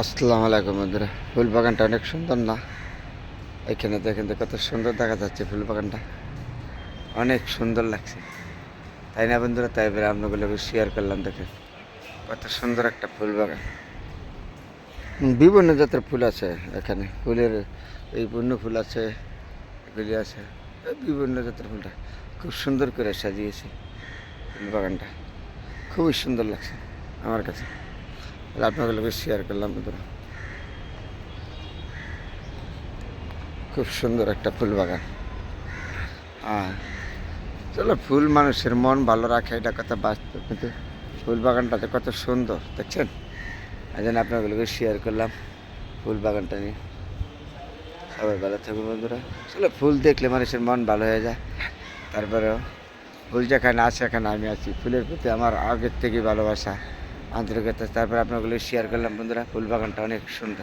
আসসালামু আলাইকুম বন্ধুরা। ফুল বাগানটা অনেক সুন্দর না? এখানে দেখেন তো কত সুন্দর দেখা যাচ্ছে ফুল বাগানটা অনেক সুন্দর লাগছে। তাই না বন্ধুরা? তাই এবারে আপনাগুলোকে শেয়ার করলাম, দেখেন। কত সুন্দর একটা ফুল বাগান বিভিন্ন জাতের ফুল আছে এখানে। ফুলের এই পূর্ণ ফুল আছে, এগুলি আছে। বিভিন্ন জাতের ফুলটা খুব সুন্দর করে সাজিয়েছে ফুল বাগানটা খুবই সুন্দর লাগছে আমার কাছে। তাহলে আপনাগুলোকে শেয়ার করলাম বন্ধুরা। খুব সুন্দর একটা ফুল বাগান। হ্যাঁ চলো, ফুল মানুষের মন ভালো রাখে, এটা কথা বাস্তব, কিন্তু ফুল বাগানটাতে কত সুন্দর, দেখছেন? এই জন্য আপনাগুলোকে শেয়ার করলাম ফুল বাগানটা নিয়ে। সবাই ভালো থাকুন বন্ধুরা। চলো, ফুল দেখলে মানুষের মন ভালো হয়ে যায়। তারপরেও ফুল যেখানে আছে, এখানে আমি আছি। ফুলের প্রতি আমার আগের থেকে ভালোবাসা। আন্তরিকতা তারপর আপনাগুলো শেয়ার করলাম। বন্ধুরা ফুল বাগানটা অনেক সুন্দর।